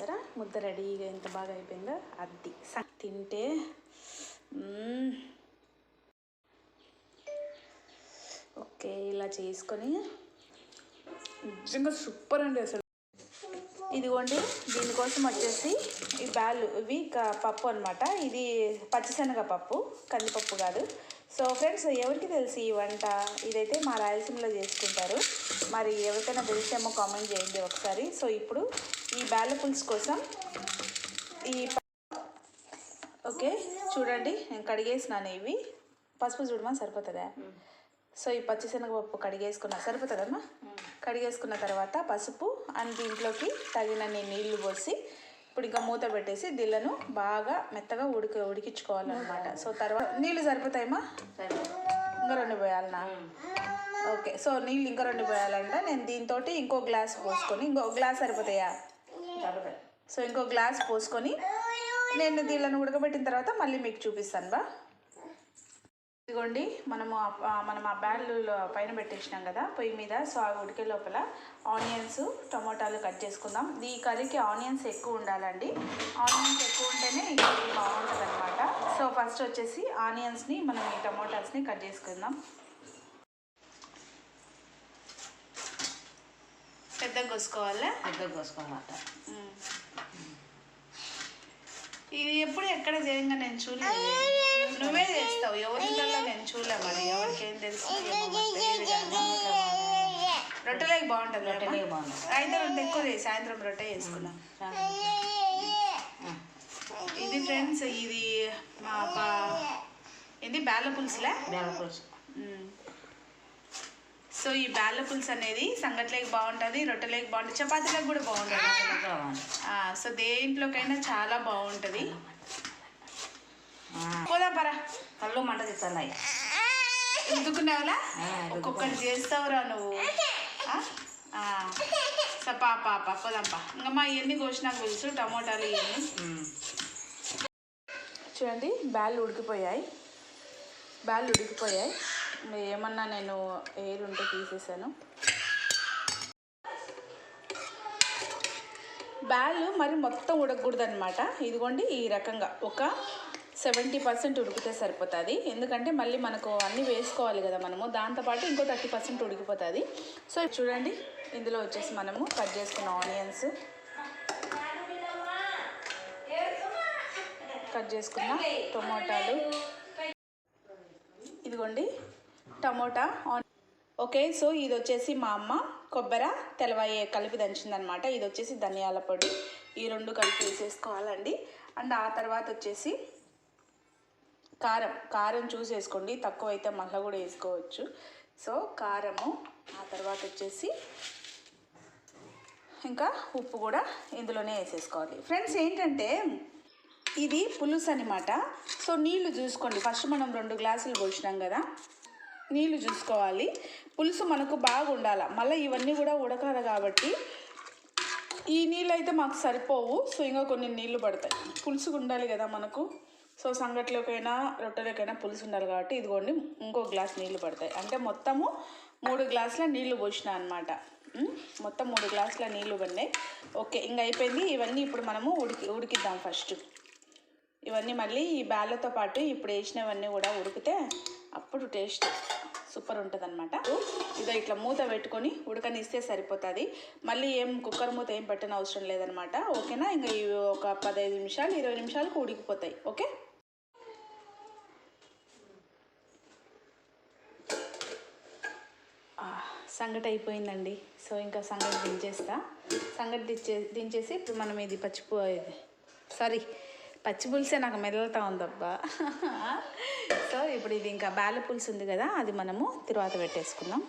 చూసారా ముద్ద రెడీగా ఎంత బాగా అయిపోయిందో? అది తింటే ఓకే ఇలా చేసుకొని నిజంగా సూపర్ అండి అసలు. ఇదిగోండి దీనికోసం వచ్చేసి ఈ బ్యాలు ఇవి పప్పు అనమాట ఇది పచ్చిశనగ పప్పు కందిపప్పు కాదు. సో ఫ్రెండ్స్ ఎవరికి తెలిసి ఈ వంట ఇదైతే మా రాయలసీమలో చేసుకుంటారు. మరి ఎవరికైనా తెలిసేమో కామెంట్ చేయండి ఒకసారి. సో ఇప్పుడు ఈ బ్యాల పులుసు కోసం ఈ ఓకే చూడండి నేను కడిగేసినాను ఇవి. పసుపు చూడమా? సరిపోతుందా? సో ఈ పచ్చిశనగపప్పు కడిగేసుకున్న. సరిపోతుందమ్మా? కడిగేసుకున్న తర్వాత పసుపు అండ్ దీంట్లోకి తగినన్ని నీళ్ళు పోసి ఇప్పుడు ఇంకా మూత పెట్టేసి దీళ్ళను బాగా మెత్తగా ఉడికి ఉడికించుకోవాలన్నమాట. సో తర్వాత నీళ్ళు సరిపోతాయమ్మా? ఇంకా రెండు పోయాలనా? ఓకే సో నీళ్ళు ఇంకా రెండు పోయాలంటే. నేను దీంతో ఇంకో గ్లాస్ పోసుకొని ఇంకో గ్లాస్ సరిపోతాయా. సో ఇంకో గ్లాస్ పోసుకొని నేను దీళ్ళను ఉడకబెట్టిన తర్వాత మళ్ళీ మీకు చూపిస్తాను బా. ఇదిగోండి మనము మనం ఆ బ్యాడ్లో పైన పెట్టేసినాం కదా పొయ్యి మీద. సో అవి ఉడికే లోపల ఆనియన్స్ టమోటాలు కట్ చేసుకుందాం. ఈ కర్రీకి ఆనియన్స్ ఎక్కువ ఉండాలండి. ఆనియన్స్ ఎక్కువ ఉంటేనే ఈ కర్రీ బాగుంటుంది అనమాట సో ఫస్ట్ వచ్చేసి ఆనియన్స్ని మనం ఈ టమోటాస్ని కట్ చేసుకుందాం. పెద్దగా కోసుకోవాలా? పెద్దగా కోసుకోవాలట. మ్మ్. ఇది ఎప్పుడు ఎక్కడ చేయంగా నేను చూడలేదు. నువ్వే చేస్తావు ఎవరింటల్లో నేను చూడలే మరి ఎవరికి ఏం తెలుసు. రొట్టెలోకి బాగుంటుంది రొట్టెలే రొట్టెలే బాగుంటుంది. అయితే రొట్టె ఎక్కువ చేయి సాయంత్రం రొట్టె చేసుకున్నాం ఇది ఫ్రెండ్స్ ఇది మా పా ఇది బేల పులుసులే బేల పులుసు. సో ఈ బేల పులుసు అనేది సంగట్లేకి బాగుంటుంది రొట్టెలేకి బాగుంటుంది చపాతీలకు కూడా బాగుంటుంది. రొట్టెలకు బాగుంది ఆ, సో దేంట్లోకైనా చాలా బాగుంటుంది. పరా. కళ్ళు మంట తెస్తున్నాయి ఎందుకున్నావులా? ఒక్కొక్కటి చేస్తావురా నువ్వు. ఆ? ఆ. సో పా పా పా పోదాంపా ఇంకా మా ఇవన్నీ కోసినాక తెలుసు టమోటాలు ఇవన్నీ. చూడండి బ్యాళ్ళు ఉడికిపోయాయి. బ్యాళ్ళు ఉడికిపోయాయి. ఏమన్నా నేను ఎయిర్ ఉంటే తీసేసాను. బ్యాళ్ళు మరి మొత్తం ఉడకకూడదు అనమాట ఇదిగోండి ఈ రకంగా. ఒక సెవెంటీ పర్సెంట్ ఉడికితే సరిపోతుంది. ఎందుకంటే మళ్ళీ మనకు అన్నీ వేసుకోవాలి కదా మనము. దాంతోపాటు ఇంకో థర్టీ పర్సెంట్ ఉడికిపోతుంది. సో చూడండి. ఇందులో వచ్చేసి మనము కట్ చేసుకున్న ఆనియన్స్. కట్ చేసుకున్న టొమాటాలు. ఇదిగోండి. Tomato on okay. సో ఇది వచ్చేసి మా అమ్మ కొబ్బరి తెలవాయి కలిపి దంచిందనమాట. ఇది వచ్చేసి ధనియాల పొడి. ఈ రెండు కలిపి వేసేసుకోవాలండి. అండ్ ఆ తర్వాత వచ్చేసి కారం కారం చూసి వేసుకోండి తక్కువ అయితే మళ్ళీ కూడా వేసుకోవచ్చు. సో కారము ఆ తర్వాత వచ్చేసి ఇంకా ఉప్పు కూడా ఇందులోనే వేసేసుకోవాలి. ఫ్రెండ్స్ ఏంటంటే ఇది పులుసు అనమాట సో నీళ్ళు చూసుకోండి. ఫస్ట్ మనం రెండు గ్లాసులు పోసినాం కదా. నీళ్ళు చూసుకోవాలి. పులుసు మనకు బాగా ఉండాలి. మళ్ళీ ఇవన్నీ కూడా ఉడకాలి కాబట్టి ఈ నీళ్ళు అయితే మాకు సరిపోవు. సో ఇంకా కొన్ని నీళ్ళు పడతాయి. పులుసు ఉండాలి కదా మనకు. సో సంగట్లోకైనా రొట్టెలకైనా పులుసు ఉండాలి కాబట్టి ఇదిగోండి ఇంకో గ్లాస్ నీళ్ళు పడతాయి. అంటే మొత్తము మూడు గ్లాసుల నీళ్ళు పోసిన అనమాట మొత్తం మూడు గ్లాసుల నీళ్ళు పడినాయి. ఓకే ఇంకా అయిపోయింది. ఇవన్నీ ఇప్పుడు మనము ఉడికి ఉడికిద్దాం ఫస్ట్. ఇవన్నీ మళ్ళీ ఈ బ్యాళ్ళతో పాటు ఇప్పుడు వేసినవన్నీ కూడా ఉడికితే అప్పుడు టేస్ట్ సూపర్ ఉంటుంది అనమాట ఇదో ఇట్లా మూత పెట్టుకొని ఉడకనిస్తే సరిపోతుంది. మళ్ళీ ఏం కుక్కర్ మూత ఏం పెట్టిన అవసరం లేదనమాట ఓకేనా? ఇంకా ఇవి ఒక పదహైదు నిమిషాలు ఇరవై నిమిషాలకు ఉడికిపోతాయి. ఓకే ఆ, సంగటి అయిపోయిందండి. సో ఇంకా సంగటి దించేస్తా. సంగటి దించే దించేసి ఇప్పుడు మనం ఇది పచ్చిపు సారీ పచ్చి పులుసే నాకు మెదలుతా ఉందబ్బా. సో ఇప్పుడు ఇది ఇంకా బాల పులుసు ఉంది కదా అది మనము తిరువాత పెట్టేసుకుందాం.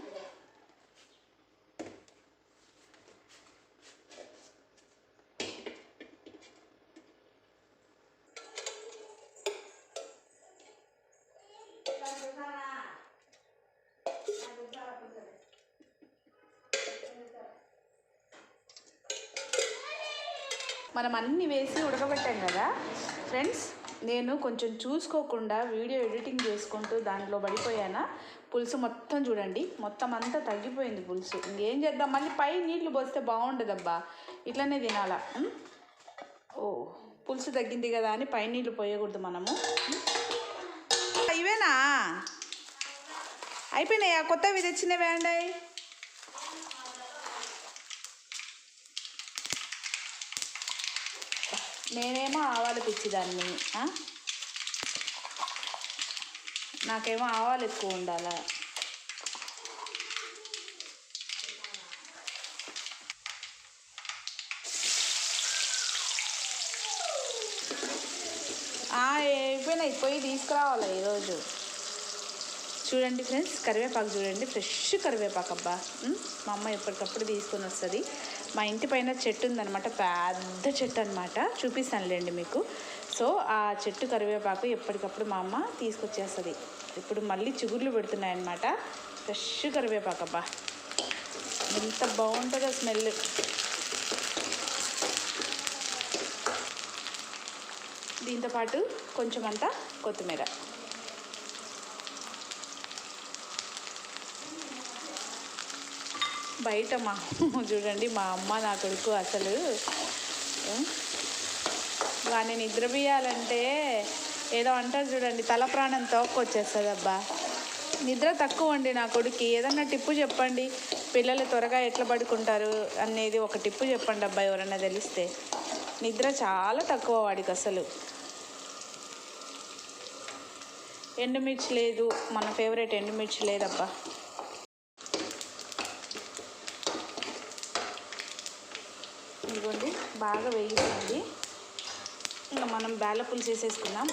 మనం అన్నీ వేసి ఉడకబెట్టాం కదా. ఫ్రెండ్స్ నేను కొంచెం చూసుకోకుండా వీడియో ఎడిటింగ్ చేసుకుంటూ దాంట్లో పడిపోయానా? పులుసు మొత్తం చూడండి. మొత్తం అంతా తగ్గిపోయింది పులుసు. ఇంకేం చేద్దాం? మళ్ళీ పై నీళ్ళు పోస్తే బాగుండదబ్బా. ఇట్లనే తినాలా. ఓ పులుసు తగ్గింది కదా అని పై నీళ్ళు పోయకూడదు మనము. ఇవేనా? అయిపోయినాయా? కొత్తవి తెచ్చినవి అండి. నేనేమో ఆవాలు పిచ్చిదాన్ని నాకేమో ఆవాలు ఎక్కువ ఉండాలా. అయిపోయినాయి పోయి తీసుకురావాలి ఈరోజు? చూడండి ఫ్రెండ్స్ కరివేపాకు చూడండి. ఫ్రెష్ కరివేపాకు అబ్బా. మా అమ్మ ఎప్పటికప్పుడు తీసుకొని వస్తుంది. మా ఇంటి పైన చెట్టు ఉందన్నమాట పెద్ద చెట్టు అనమాట చూపిస్తానులేండి మీకు. సో ఆ చెట్టు కరివేపాకు ఎప్పటికప్పుడు మా అమ్మ తీసుకొచ్చేస్తుంది. ఇప్పుడు మళ్ళీ చిగుర్లు పెడుతున్నాయి అనమాట ఫ్రెష్ కరివేపాకు అబ్బా. ఎంత బాగుంటుందో స్మెల్. దీంతో పాటు కొంచెం అంతా కొత్తిమీర. బయట మా చూడండి మా అమ్మ నా కొడుకు అసలు. వాడిని నిద్రపోయాలంటే ఏదో అంటారు చూడండి తల ప్రాణం తోక్కొచ్చేస్తుందబ్బా నిద్ర తక్కువ అండి నా కొడుకు ఏదన్నా టిప్పు చెప్పండి పిల్లలు త్వరగా ఎట్లా పడుకుంటారు అనేది ఒక టిప్పు చెప్పండి అబ్బా ఎవరన్నా తెలిస్తే. నిద్ర చాలా తక్కువ వాడికి అసలు. ఎండుమిర్చి లేదు మన ఫేవరెట్ ఎండుమిర్చి లేదబ్బా ఇదిగోండి బాగా వేగిపోయింది. ఇంకా మనం బేల పులుసు వేసేసుకుందాం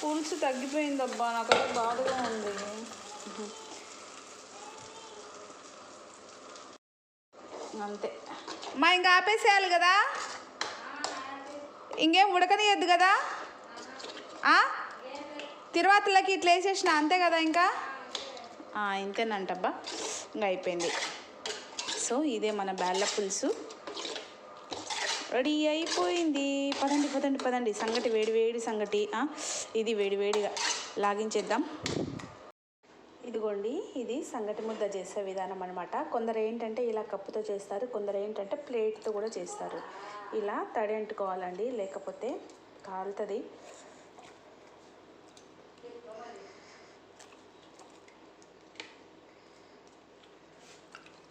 పులుసు తగ్గిపోయిందబ్బా నాకు బాధగా ఉంది. అంతే. మా ఇంకా ఆపేసేయాలి కదా? ఇంకేం ఉడకనియద్దు కదా? ఆ? తిరువాతలకి ఇట్లా వేసేసిన అంతే కదా ఇంకా? ఇంతేనంటబ్బా. ఇంకా అయిపోయింది. సో ఇదే మన బ్యాళ్ళ పులుసు. రెడీ అయిపోయింది. పదండి పదండి పదండి. సంగటి వేడి వేడి సంగటి. ఇది వేడి వేడిగా లాగించేద్దాం. ఇదిగోండి ఇది సంగటి ముద్ద చేసే విధానం అనమాట కొందరు ఏంటంటే ఇలా కప్పుతో చేస్తారు కొందరు ఏంటంటే ప్లేట్తో కూడా చేస్తారు. ఇలా తడి అంటుకోవాలండి లేకపోతే కాలుతుంది.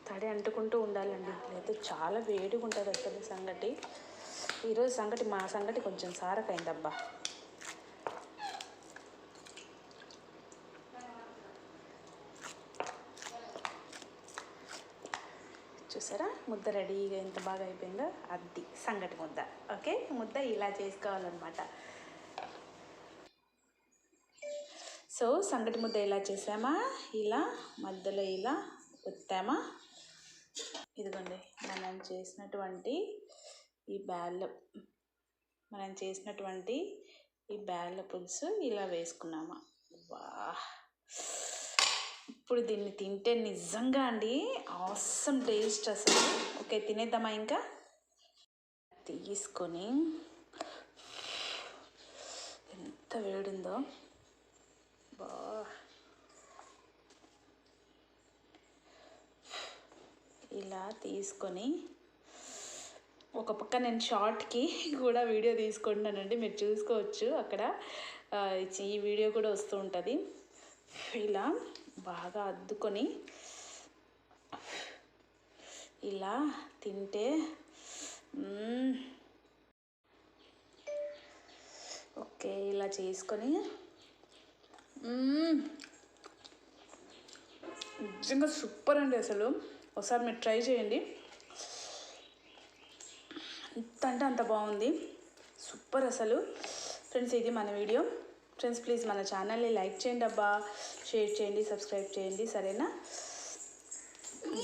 తడి అంటుకుంటూ ఉండాలండి. లేదు చాలా వేడిగా ఉంటుంది అసలు సంగటి. ఈరోజు సంగటి మా సంగటి కొంచెం సారకైందబ్బా. చూసారా? ముద్ద రెడీగా ఎంత బాగా అయిపోయిందో? అది సంగటి ముద్ద. ఓకే? ముద్ద ఇలా చేసుకోవాలన్నమాట. సో సంగటి ముద్ద ఇలా చేసామా? ఇలా మధ్యలో ఇలా ఒత్తామా? ఇదిగోండి మనం చేసినటువంటి ఈ బ్యాళ్ళ మనం చేసినటువంటి ఈ బ్యాళ్ళ పులుసు ఇలా వేసుకున్నామా. వా ఇప్పుడు దీన్ని తింటే నిజంగా అండి ఆసమ్ టేస్ట్ అసలు. ఓకే తినేద్దామా ఇంకా? తీసుకొని ఎంత వేడిందో. బా. ఇలా తీసుకొని ఒక పక్క నేను షార్ట్కి కూడా వీడియో తీసుకుంటున్నానండి మీరు చూసుకోవచ్చు అక్కడ. ఈ వీడియో కూడా వస్తూ ఉంటుంది. ఇలా బాగా అద్దుకొని ఇలా తింటే ఓకే ఇలా చేసుకొని నిజంగా సూపర్ అండి అసలు. ఒకసారి మీరు ట్రై చేయండి. ఎంత అంటే అంత బాగుంది. సూపర్ అసలు. ఫ్రెండ్స్ ఇది మన వీడియో. ఫ్రెండ్స్ ప్లీజ్ మన ఛానల్ని లైక్ చేయండి అబ్బా. షేర్ చేయండి సబ్స్క్రైబ్ చేయండి. సరేనా?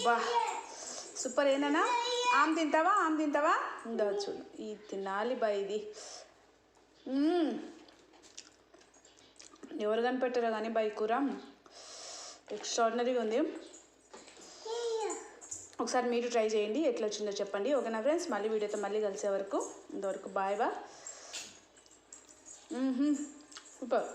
బా. సూపర్. ఏనా ఆమె తింటావా? ఆమె తింటావా? ఉండవచ్చు ఇది తినాలి బా ఇది. ఎవరు కనిపెట్టారో కానీ బై కూర. ఎక్స్ట్రాడినరీగా ఉంది. ఒకసారి మీరు ట్రై చేయండి. ఎట్లా వచ్చిందో చెప్పండి. ఓకేనా ఫ్రెండ్స్? మళ్ళీ వీడియోతో మళ్ళీ కలిసే వరకు. ఇంతవరకు బాయ్ బా. సూపర్.